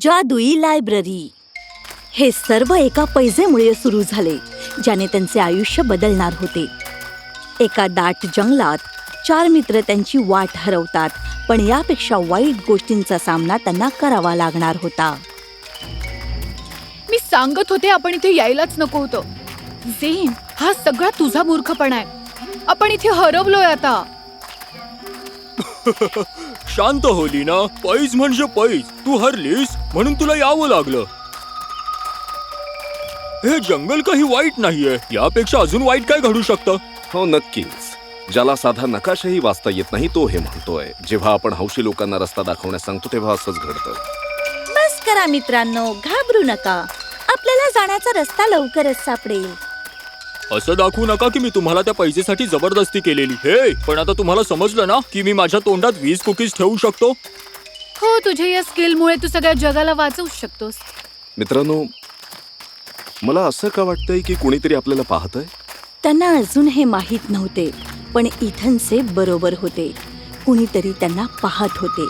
जादुई लायब्ररी. हे सर्व एका पैजेमुळे सुरू झाले ज्याने त्यांचे आयुष्य बदलणार होते. एका दाट जंगलात चार मित्र त्यांची वाट हरवतात पण यापेक्षा वाईट गोष्टींचा सामना त्यांना करावा लागणार होता. मी सांगत होते आपण इथे यायलाच नको होतं. झेन हा सगळा तुझा मूर्खपणा आहे. आपण इथे हरवलोय आता. शांत होली ना पैज म्हणजे पैज. तू हरलीस म्हणून तुला यावं लागलं. हे जंगल काही वाईट नाहीये. यापेक्षा अजून वाईट काय घडू शकतं? हो नक्कीच. ज्याला साधा नकाशाही वाचता येत नाही तो हे म्हणतोय. जेव्हा आपण हौशी लोकांना रस्ता दाखवण्यास सांगतो तेव्हा असंच घडतं. बस करा मित्रांनो घाबरू नका. आपल्याला जाण्याचा रस्ता लवकरच सापडेल. असं दाखवू नका की मी तुम्हाला त्या पैसेसाठी जबरदस्ती केलेली. हे पण आता तुम्हाला समजलं ना की मी माझ्या तोंडात वीस कुकीज ठेवू शकतो? हो तुझ्या या स्किलमुळे तू सगळ्या जगाला वाचवू शकतोस. मित्रांनो मला असं का वाटतंय की कुणीतरी आपल्याला पाहतंय? त्यांना अजून हे माहीत नव्हते पण इथनचे बरोबर होते. कुणीतरी त्यांना पाहत होते.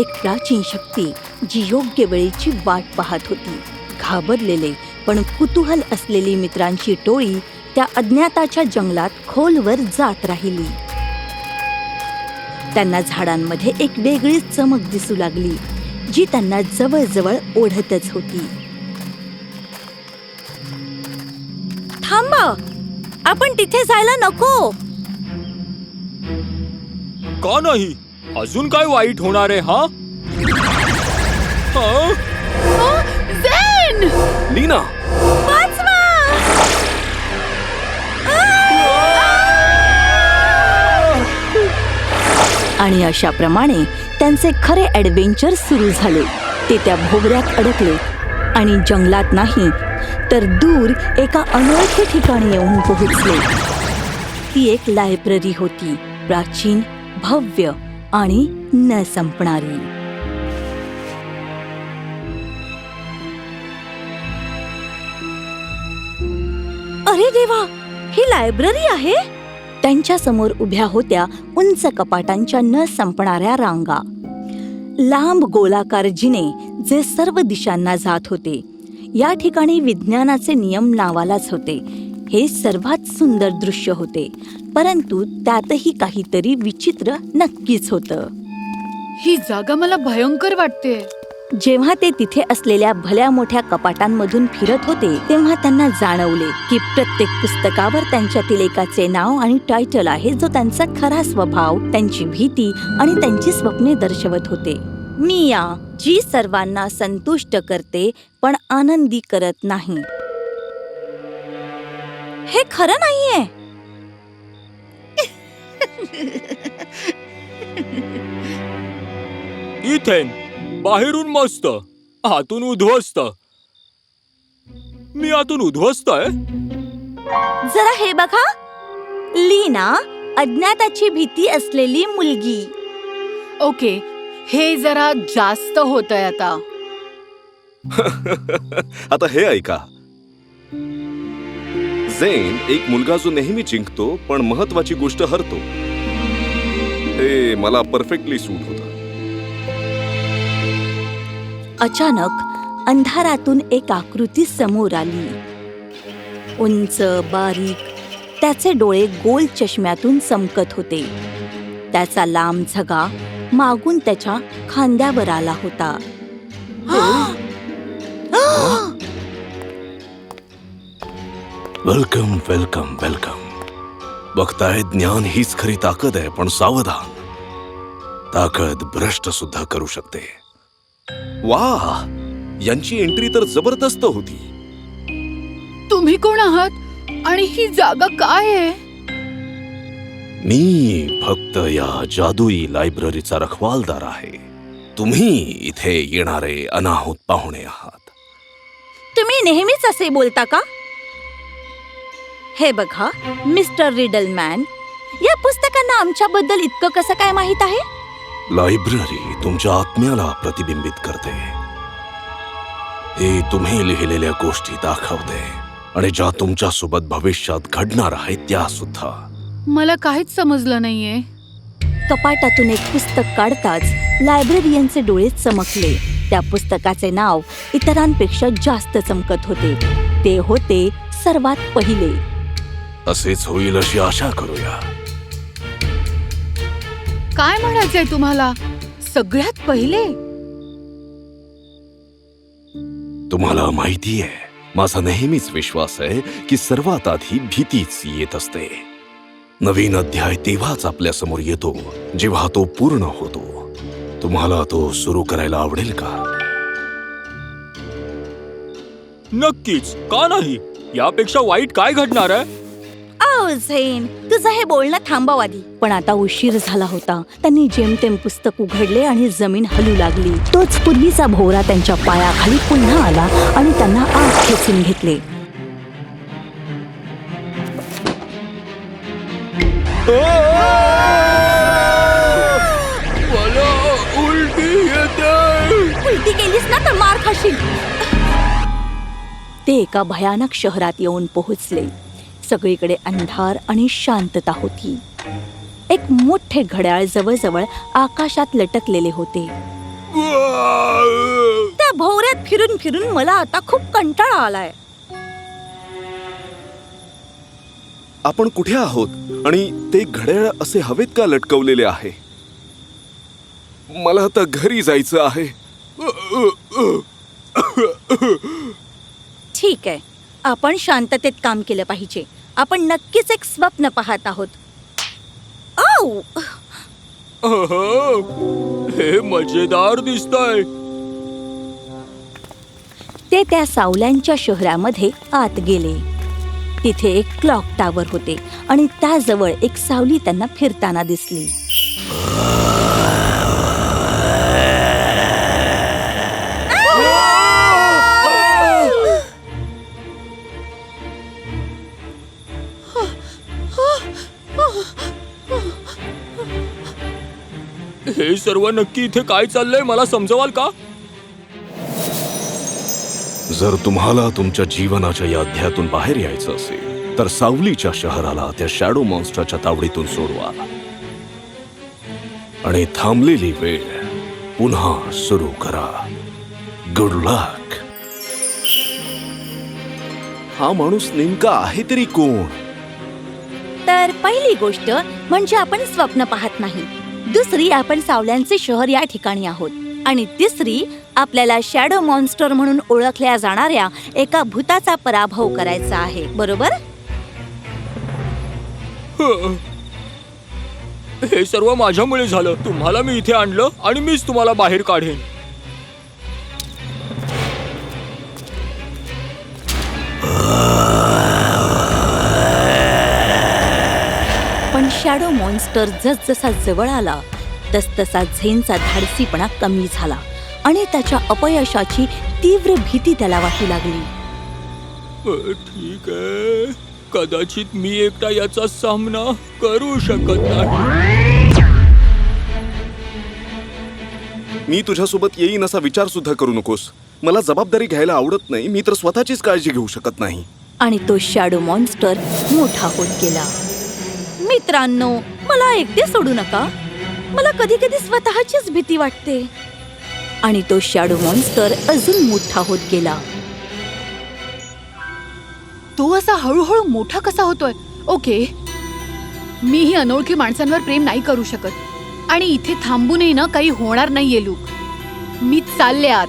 एक प्राचीन शक्ती जी योग्य वेळेची वाट पाहत होती. घाबरलेले पण कुतूहल असलेली मित्रांची टोळी त्या अज्ञाताच्या जंगलात खोलवर जात राहिली. त्यांना झाडांमध्ये एक वेगळीच चमक दिसू लागली जी त्यांना जवळजवळ ओढतच होती. थांबा आपण तिथे जायला नको. का नाही? अजून काय वाईट होणार आहे हा? हा? लीना आणि अशा प्रमाणे त्यांचे खरे ॲडव्हेंचर सुरू झाले. ते त्या भोवऱ्यात अडकले. आणि जंगलात नाही तर दूर एका अनोळखी ठिकाणी येऊन पोहोचले. ती एक लायब्ररी होती प्राचीन भव्य आणि न संपणारी. अरे देवा ही लायब्ररी आहे? त्यांच्यासमोर उभ्या होत्या उंच कपाटांच्या न संपणाऱ्या रांगा. लांब गोलाकार जिने जे सर्व दिशांना जात होते या ठिकाणी विज्ञानाचे नियम नावालाच होते. हे सर्वात सुंदर दृश्य होते परंतु त्यातही काहीतरी विचित्र नक्कीच होतं. ही जागा मला भयंकर वाटते जेव्हा ते तिथे असलेल्या भल्या मोठ्या कपाटांमधून फिरत होते तेव्हा त्यांना जाणवले की प्रत्येक पुस्तकावर त्यांच्यातील एकाचे नाव आणि टायटल आहे जो त्यांचा खरा स्वभाव त्यांची भीती आणि त्यांची स्वप्ने दर्शवत होते. मिया जी सर्वांना संतुष्ट करते पण आनंदी करत नाही. हे खरं नाहीये. इथेन. बाहेरून मस्त. आतून उद्ध्वस्त. मी आतून उद्ध्वस्त आहे? जरा हे बघा. लीना अज्ञाताची भीती असलेली मुलगी. ओके हे जरा जास्त होतंय आता. आता हे ऐका. झेन एक मुलगा जो नेहमी जिंकतो पण महत्वाची गोष्ट हरतो. हे मला परफेक्टली सूट होतं. अचानक अंधारातून एक आकृती समोर आली. उंच बारीक त्याचे डोळे गोल चष्म्यातून चमकत होते. त्याचा लांब झगा मागून त्याच्या खांद्यावर आला होता. Welcome welcome welcome. बघताय ज्ञान हीच खरी ताकद आहे पण सावधान. ताकद भ्रष्ट सुद्धा करू शकते. वा यांची एंट्री तर जबरदस्त होती. तुम्ही कोण आहात? आणि ही जागा काय आहे? मी फक्त या जादुई लायब्ररीचा रखवालदार आहे. तुम्ही इथे येणारे अनाहूत पाहुणे आहात. तुम्ही नेहमीच असे बोलता का? हे बघा मिस्टर रिडलमॅन या पुस्तकांना आमच्याबद्दल इतकं कसं काय माहीत आहे? लायब्ररी तुमच्या आत्म्याला प्रतिबिंबित करते. हे तुम्ही लिहिलेल्या गोष्टी दाखवते आणि ज्या तुमच्यासोबत भविष्यात घडणार आहेत त्या सुद्धा. मला काहीच समजलं नाहीये. कपाटातून एक पुस्तक काढताच लायब्ररियनचे डोळे चमकले. त्या पुस्तकाचे नाव इतरांपेक्षा जास्त चमकत होते. ते होते सर्वात पहिले. असेच होईल अशी आशा करूया. काय म्हणायचंय तुम्हाला? सगळ्यात पहिले? तुम्हाला माहिती आहे माझा नेहमीच विश्वास आहे की सर्वात आधी भीतीच येत असते. नवीन अध्याय तेव्हाच आपल्यासमोर येतो जेव्हा तो पूर्ण होतो. तुम्हाला तो सुरू करायला आवडेल का? नक्कीच का नाही? यापेक्षा वाईट काय घडणार आहे? झेन तुझं हे बोलणं थांबव आधी. पण आता उशीर झाला होता. त्यांनी जेमतेम पुस्तक उघडले आणि जमीन हलू लागली. तोच पूर्वीचा भोवरा त्यांच्या पायाखाली पुन्हा आला आणि त्यांना आत खेचून घेतले. मला उलटी येते उलटी केलीस ना तर मार खाशील. ते एका भयानक शहरात येऊन पोहोचले. सगळीकडे अंधार आणि शांतता होती. एक मोठे घड्याळ जवळजवळ आकाशात लटकलेले होते. त्या भोवऱ्यात फिरून फिरून मला आता खूप कंटाळा आलाय. आपण कुठे आहोत? आणि ते घड्याळ असे हवेत का लटकवलेले आहे? मला आता घरी जायचं आहे. ठीक आहे. आपण शांततेत काम केलं पाहिजे. आपण नक्कीच एक स्वप्न पाहत आहोत. औ! अहं, हे मजेदार दिसतंय. ते त्या सावल्यांच्या शहरामध्ये आत गेले. तिथे एक क्लॉक टावर होते आणि त्याजवळ एक सावली त्यांना फिरताना दिसली. सर्व नक्की इथे काय चाललंय मला समजवाल का? जर तुम्हाला तुमच्या जीवनाच्या या अध्यायातून बाहेर यायचं असेल तर सावलीच्या शहराला त्या शॅडो मॉन्स्टरच्या तावडीतून सोडवा. आणि थांबलेली वेळ पुन्हा सुरू करा. गुड लक हा माणूस नेमका आहे तरी कोण? तर पहिली गोष्ट म्हणजे आपण स्वप्न पाहत नाही. दुसरी आपण सावल्यांचे शहर या ठिकाणी आहोत. आणि तिसरी आपल्याला शॅडो मॉन्स्टर म्हणून ओळखल्या जाणाऱ्या एका भूताचा पराभव करायचा आहे. बरोबर? हे सर्व माझ्यामुळे झालं. तुम्हाला मी इथे आणलं आणि मीच तुम्हाला बाहेर काढेन. शॅडो मॉन्स्टर जसजसा जवळ आला तसतसा झेनचा धाडसीपणा कमी झाला आणि त्याच्या अपयशाची तीव्र भीती त्याला वाटू लागली. ठीक आहे. कदाचित मी एकटा याचा सामना करू शकत नाही. मी तुझ्यासोबत येईन असा विचार सुद्धा करू नकोस. मला जबाबदारी घ्यायला आवडत नाही मी तर स्वतःचीच काळजी घेऊ शकत नाही. आणि तो शॅडो मॉन्स्टर मोठा होत गेला. मित्रांनो मला एकटे सोडू नका. मला कधी कधी स्वतःचीच भीती वाटते. आणि तो शॅडो मॉन्स्टर अजून मोठा होत गेला. तो असा हळूहळू मोठा कसा होतोय? ओके. मी ही अनोळखी माणसांवर प्रेम नाही करू शकत. आणि इथे थांबूनही ना काही होणार नाहीये लूक. मी चालले आत.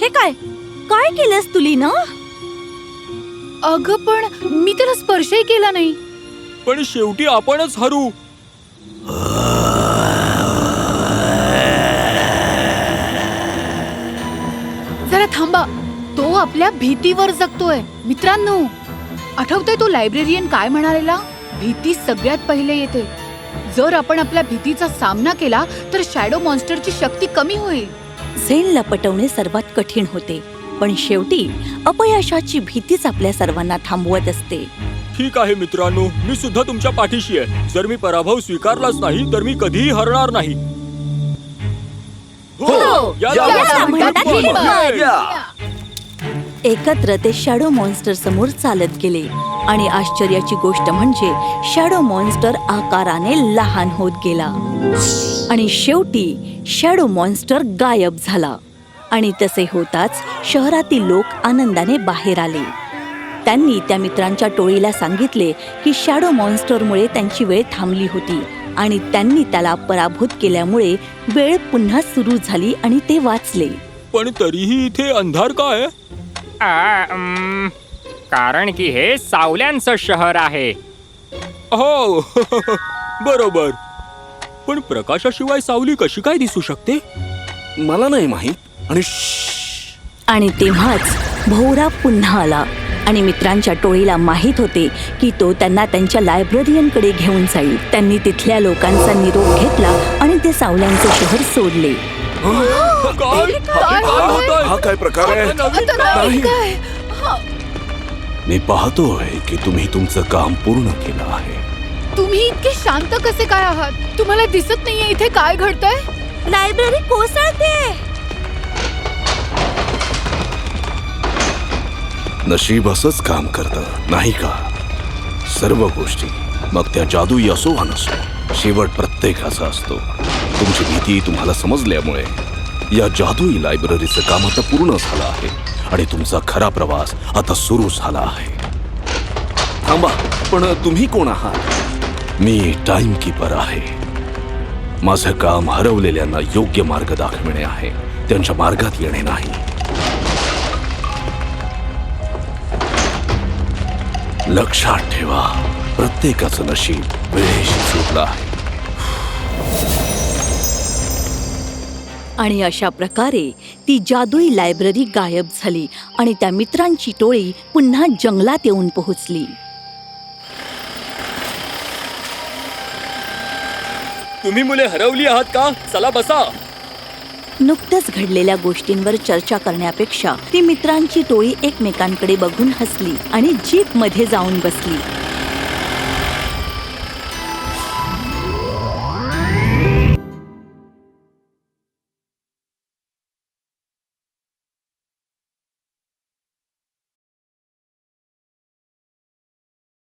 हे काय? काय केलंस तुली ना? अगं पण मी त्याला स्पर्शही केला नाही. पण शेवटी आपणच हरू. जरा थांबा. तो आपल्या भीतीवर जगतोय. मित्रांनो आठवतोय तो लायब्ररियन काय म्हणालेला? भीती सगळ्यात पहिले येते. जर आपण आपल्या भीतीचा सामना केला तर शॅडो मॉन्स्टरची शक्ती कमी होईल. झेनला पटवणे सर्वात कठीण होते पण शेवटी अपयशाची भीतीच आपल्या सर्वांना थांबवत असते. ठीक आहे मित्रांनो मी सुद्धा तुमच्या पाठीशी आहे. जर मी पराभव स्वीकारलाच नाही तर मी कधीही हरणार नाही. हो याला याला म्हणतात हिंमत. हिंमत. एकत्र ते शॅडो मॉन्स्टर समोर चालत गेले. आणि आश्चर्याची गोष्ट म्हणजे शॅडो मॉन्स्टर आकाराने लहान होत गेला. आणि शेवटी शॅडो मॉन्स्टर गायब झाला. आणि तसे होताच शहरातील लोक आनंदाने बाहेर आले. त्यांनी त्या मित्रांच्या टोळीला सांगितले की शॅडो मॉन्स्टरमुळे त्यांची वेळ थांबली होती आणि त्यांनी त्याला पराभूत केल्यामुळे वेळ पुन्हा सुरू झाली आणि ते वाचले. पण तरीही इथे अंधार काय आ, कारण की हे सावल्यांचं शहर आहे. हो बरोबर. पण प्रकाशाशिवाय सावली कशी काय दिसू शकते? मला नाही माहीत. आणि श्श्श. आणि तेव्हाच भोवरा पुन्हा आला. आणि मित्रांच्या टोळीला माहीत होते की तो त्यांना त्यांच्या लायब्ररियनकडे घेऊन जाईल. त्यांनी तिथल्या लोकांचा निरोप घेतला आणि ते सावल्यांचे शहर सोडले. काय? होतंय? हा प्रकार आहे? आता? नाही काय? मी पाहतोय की तुम्ही तुमचं काम पूर्ण केलं आहे. तुम्ही इतके शांत कसे काय आहात? तुम्हाला दिसत नाहीये इथे काय घडतंय? लायब्ररी कोसळते. नशीब असंच काम करतं नाही का? सर्व गोष्टी मग त्या जादुई असो वा नसो शेवट प्रत्येकाचा असतो. तुमची भीती तुम्हाला समजल्यामुळे या जादुई लायब्ररीचं काम आता पूर्ण झालं आहे आणि तुमचा खरा प्रवास आता सुरू झाला आहे. थांबा पण तुम्ही कोण आहात? मी टाइम कीपर आहे. माझं काम हरवलेल्यांना योग्य मार्ग दाखविणे आहे. त्यांच्या मार्गात येणे नाही. लक्षात ठेवा प्रत्येकाचं नशीब वेळेशी सुटलं आहे. आणि अशा प्रकारे ती जादुई लायब्ररी गायब झाली आणि त्या मित्रांची टोळी पुन्हा जंगलात येऊन पोहोचली. तुम्ही मुले हरवली आहात का? चला बसा. नुकत्याच घडलेल्या गोष्टींवर चर्चा करण्यापेक्षा ती मित्रांची टोळी एकमेकांकडे बघून हसली आणि जीपमध्ये जाऊन बसली.